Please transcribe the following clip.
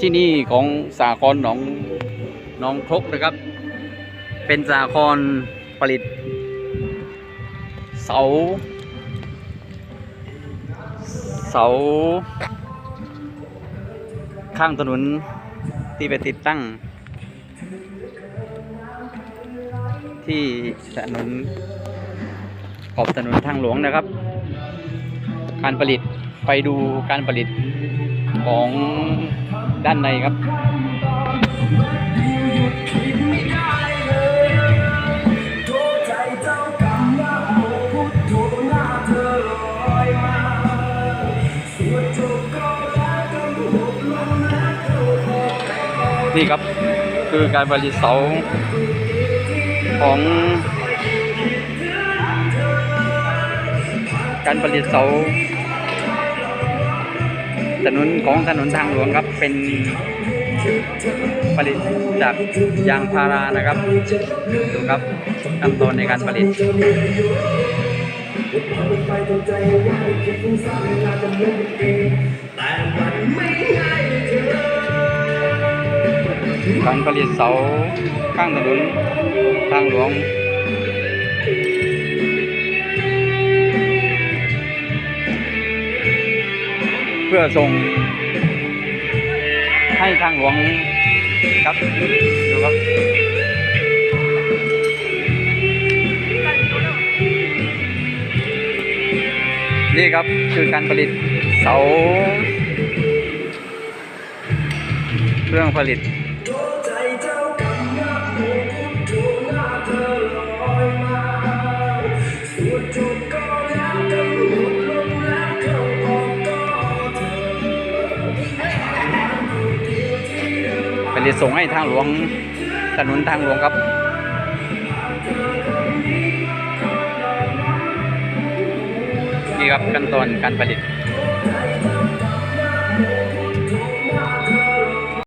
ที่นี่ของสากรหนองหนองครกนะครับ เป็นสากรผลิต เสา เสา ข้างถนนที่ไปติดตั้ง ที่ถนนขอบถนนทางหลวงนะครับ การผลิตไปดูการผลิตของ ด้านในครับนี่ครับคือการผลิตเสาของ การผลิตเสา ถนนของถนนทางหลวงครับเป็นผลิตจากยางพารานะครับดูครับขั้นตอนในการผลิตการผลิตเสาข้างถนนทางหลวง พื่อส่งให้ทางหลวงครับดูครับนี่ครับคือการผลิตเสาเครื่องผลิต ผลิตส่งให้ทางหลวงถนนทางหลวงครับนี่ครับขั้นตอนการผลิต